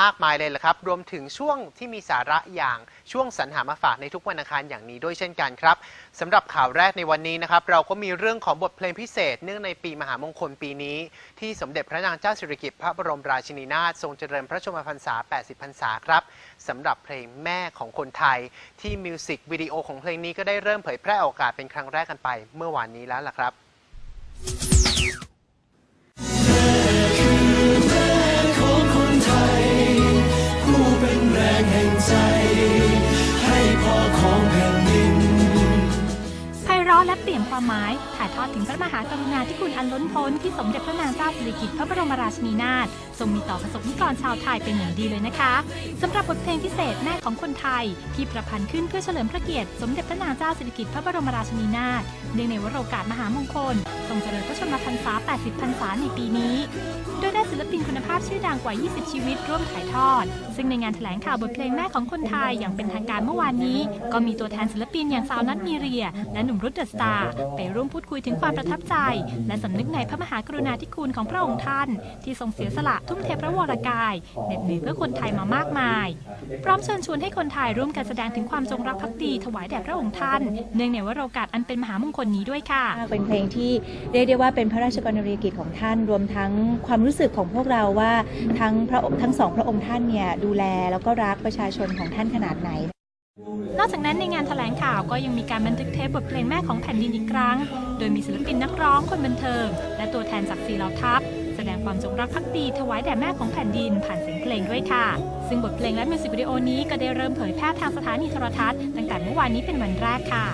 มากมายเลยละครับ รวมถึงช่วงที่มีสาระอย่างช่วงสรรหามาฝากในทุกวันอังคารอย่างนี้ด้วยเช่นกันครับสำหรับข่าวแรกในวันนี้นะครับ เราก็มีเรื่องของบทเพลงพิเศษ เนื่องในปีมหามงคลปีนี้ ที่สมเด็จพระนางเจ้าสิริกิติ์พระบรมราชินีนาถทรงเจริญพระชนมพรรษา 80 พรรษาครับสำหรับเพลงแม่ของคนไทย ที่มิวสิกวิดีโอของเพลงนี้ก็ได้เริ่มเผยแพร่ออกอากาศเป็นครั้งแรกกันไป เมื่อวานนี้แล้วล่ะครับขอ ไพเราะและเปลี่ยนความหมาย ถ่ายทอดถึงพระมหากรุณาธิคุณอันล้นพ้นที่สมเด็จพระนางเจ้าสิริกิติ์พระบรมราชินีนาถทรงมีต่อประสบนิกรชาวไทยเป็นอย่างดีเลยนะคะสำหรับบทเพลงพิเศษแม่ของคนไทย ที่ประพันธ์ขึ้นเพื่อเฉลิมพระเกียรติสมเด็จพระนางเจ้าสิริกิติ์พระบรมราชินีนาถเนื่องในวโรกาสมหามงคล ทรงเจริญพระชนมพรรษา 80 พรรษาในปีนี้ นคุณภาพชื่อดังกว่า 20 ชีวิตร่วมถ่ายทอด ซึ่งในงานแถลงข่าวบทเพลงแม่ของคนไทยอย่างเป็นทางการเมื่อวานนี้ ก็มีตัวแทนศิลปินอย่างสาวนัทมีเรีย และหนุ่มรุดเดอะสตาร์ไปร่วมพูดคุยถึงความประทับใจ และสำนึกในพระมหากรุณาธิคุณของพระองค์ท่าน ที่ทรงเสียสละทุ่มเทพระวรกายเหน็ดเหนื่อยเพื่อคนไทยมามากมาย พร้อมเชิญชวนให้คนไทยร่วมกันแสดงถึงความจงรักภักดีถวายแด่พระองค์ท่าน เนื่องในวโรกาสอันเป็นมหามงคลนี้ด้วยค่ะ เป็นเพลงที่เรียกได้ว่าเป็นพระราชกรณียกิจของท่านรวมทั้งความรู้สึกของพวกเราว่าทั้งพระองค์ทั้งสองพระองค์ท่านเนี่ยดูแลแล้วก็รักประชาชนของท่านขนาดไหน นอกจากนั้นในงานแถลงข่าวก็ยังมีการบันทึกเทปบทเพลงแม่ของแผ่นดินอีกครั้ง โดยมีศิลปินนักร้องคนบันเทิง และตัวแทนจากสีเหล่าทัพแสดงความจงรักภักดีถวายแด่แม่ของแผ่นดินผ่านเสียงเพลงด้วยค่ะ ซึ่งบทเพลงและมิวสิกวิดีโอนี้ก็ได้เริ่มเผยแพร่ทางสถานีโทรทัศน์ตั้งแต่เมื่อวานนี้เป็นวันแรกค่ะ